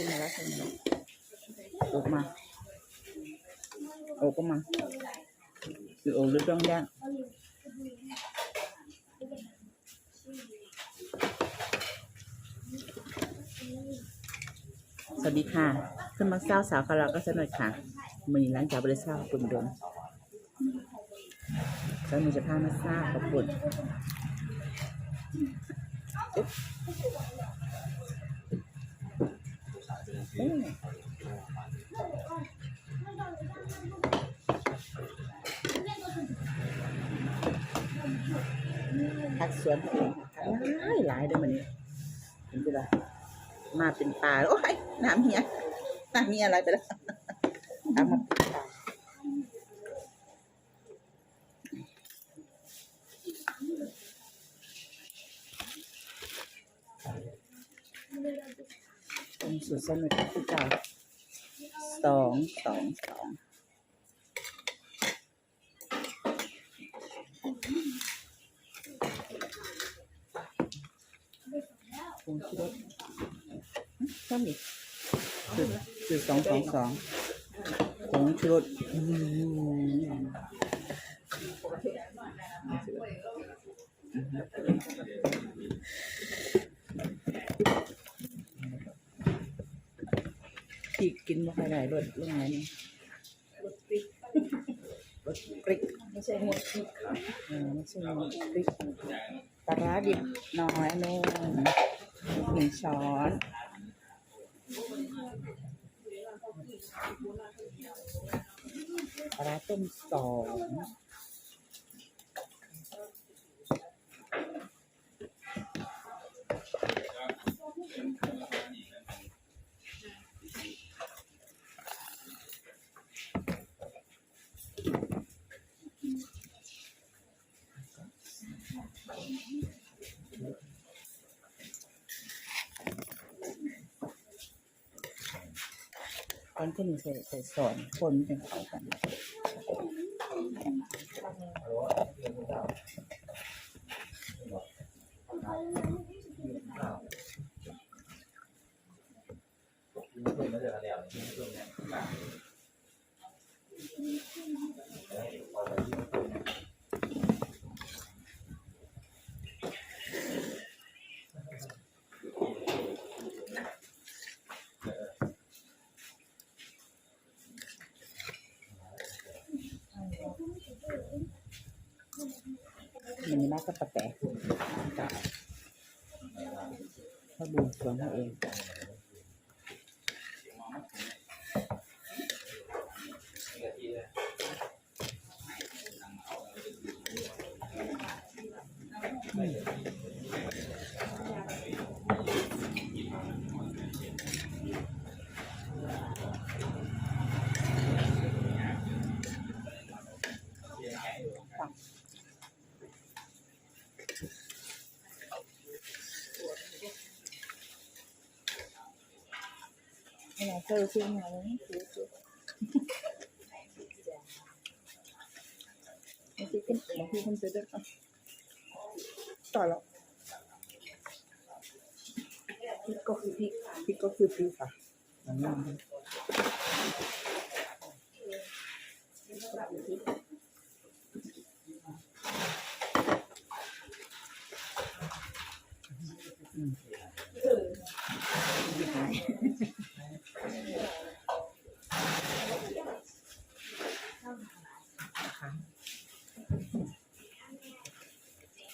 ขึ้นมาแล้วขึ้นมาแล้วออกมาออกก็มาคือออกหรือต้องย่างสวัสดีค่ะขึ้นมาเศร้าสาวคาราก็สนุกค่ะมือร้านจากบริษัทคุณดมแล้วมีจะพามาทราบขอบคุณ ทักสวนหลายหลายด้วยมันนี้เห็นปะล่ะมาเป็นปลาโอ้ยน้ำเฮียน้ำเฮียอะไรไปแล้วน้ำมาเป็นปลา เป็น สุดสนุกที่เก่าสองสองสองคงคิดว่าก็มีจุดจุดสองสองสองผงชูรสอืมพี่กิ นไม่ค่อยได้รสเรื่องอะไรนี่รสพริกรสพริกไม่ใช่หมดที่เออไม่ใช่พริกปลาร้าดิบน้อยนู่นหนึ่งช้อนปลาร้าต้มสอง ตอนขึ้นึ่งใส่ใส่สอนคนเป็นเขากัน มันนี่มากก็ปะแตะเขาบูมสรวนเขาเองไม่ หนเจอซื้อมาแล้วนี่ซื้อซื้อไม่ซื้อกันบางทีคนซื้อได้อะต่อแล้วพริกก็คือพริกพริกก็คือพริกค่ะอืมอืม ที่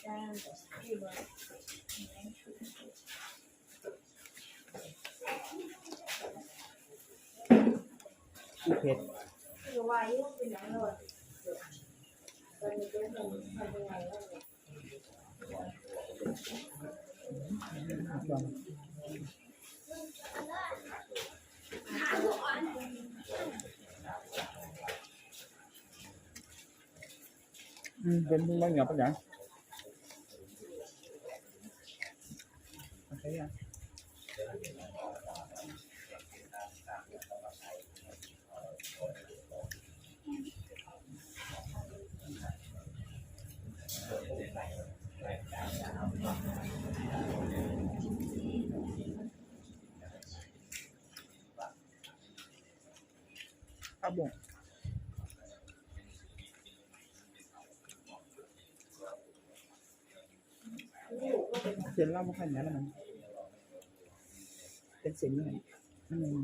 เพชรคือวายยุ่งเป็นยังไงเลยตอนนี้ก็ทำทำยังไงแล้วเนี่ยลองอืมเป็นมันหยับปะเนี่ยโอเคอะ ข้าว บุ้งเสียนเล่าไม่ค่อยเหนียวแล้วมันเป็นเสียงยังไงอืม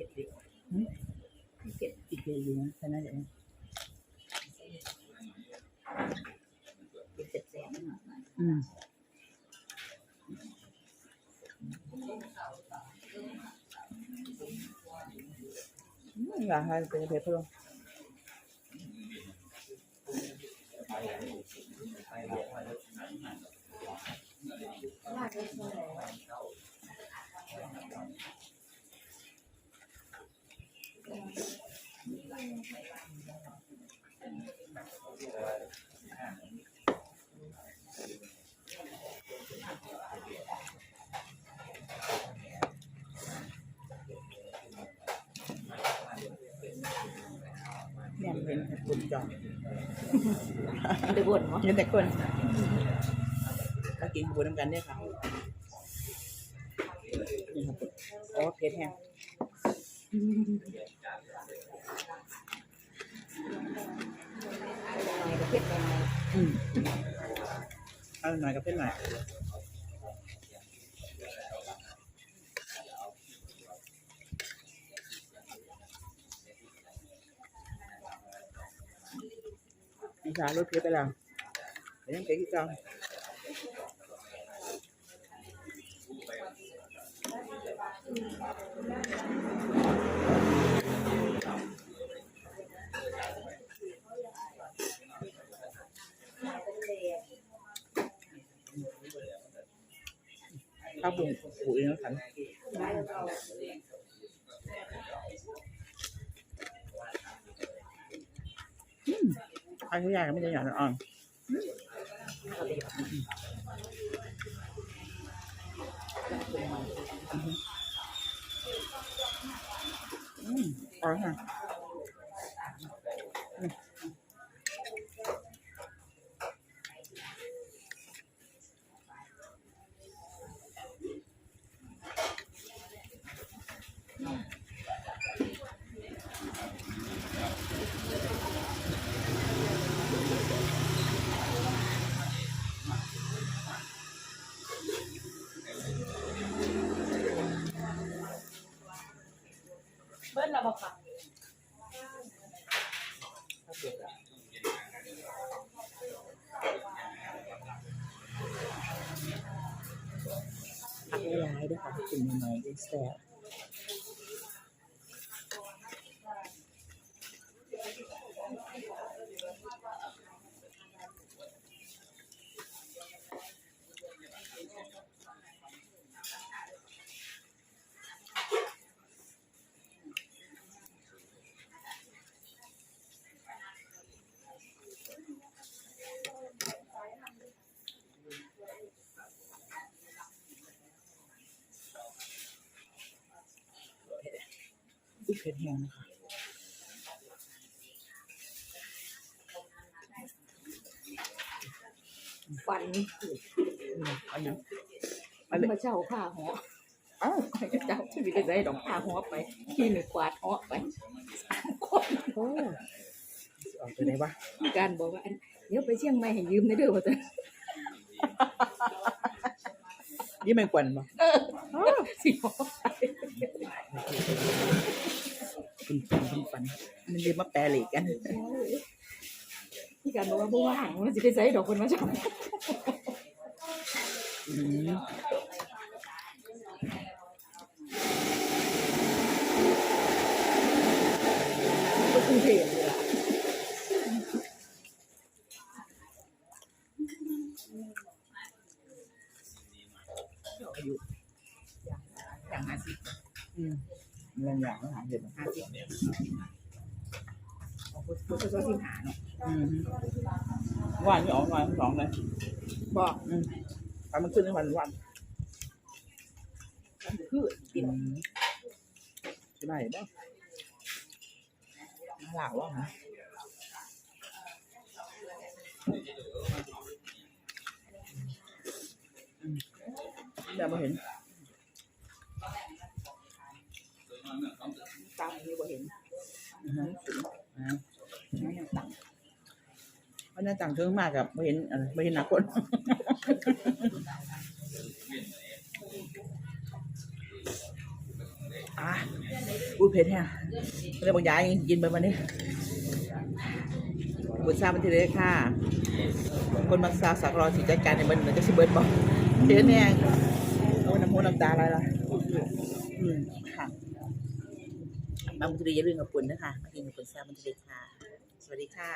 ผ็ดดิ อืม เผ็ด อีกเคอยู่นะแค่นั้นเองอืมอืมอยากให้เป็นเพชรพลง เนี่ยเห็นแต่คนจองมันจะบ่นเนาะเห็นแต่คนมากินขบวนน้ำกันเนี่ยค่ะนี่ครับอ๋อเพชรแห้ง หน่อยก็เผ็ดหน่อยอืมเอาหน่อยกับเพชรหน่อยอีสานรถเพชรไปแล้วยังเพชรที่จองอืม อันนี้ยากไม่ได้หยาดอ่อน อืมอร่อยค่ะอืม เบิ้ลเราบอกค่ะข้าเปลือะผักหลายด้วยค่ะกินใหม่ๆได้แซ่บ อุ้ยเผ็ดแห้งนะคะฟันอืมอันนี้มันมาเช่าผ้าหัวอ้าวเจ้าที่มีได้ดอกผ้าหัวไปที่มีกวาดหัวไปคนโอ้ออกตัวไหนวะมีการบอกว่าอันเดี๋ยวไปเชียงใหม่ให้ยืมได้เด้อว่าจะนี่มันกวนปะสิบอก คุณฟันคุณฟัน มันเลยมาแปลเหล็กกันมีการบอกว่าบ่ว่างมันสิได้ใช้ดอกคนมาเช่าอืม ก็กรุงเทพเลยล่ะ อายุอย่างห้าสิบอืม เรื่องอย่างต้องหาเห็ดห้าสิบเอาพุทธพุทธศาสนาเนาะอืมวันไม่ออกวันสองเลยบอกอืมไปมันขึ้นในวันวันมันคือกินใช่ไหมบ้างหลาวว่าฮะอืมยังไม่เห็น ตามนี้บ่เห็นอือฮะอ่ามันยังต่างเพราะหน้าต่างเชิงมากกับไม่เห็นไม่เห็นหนักคนอะอุ้ยเผ็ดแฮะไม่ได้บอกยายกินไปวันนี้บุษราบันทีเลยค่ะ คนมักสาวสักรอสิจัดการในเบิ้ลเหมือนจะสิเบิ้ลบอกเผ็ดแน่เอาน้ำหูน้ำตาอะไรล่ะ อืมค่ะ บางบุตรีอย่าลืมกับปุ่นนะคะมากินกับปุ่นซมบุตรีค่ะ สวัสดีค่ะ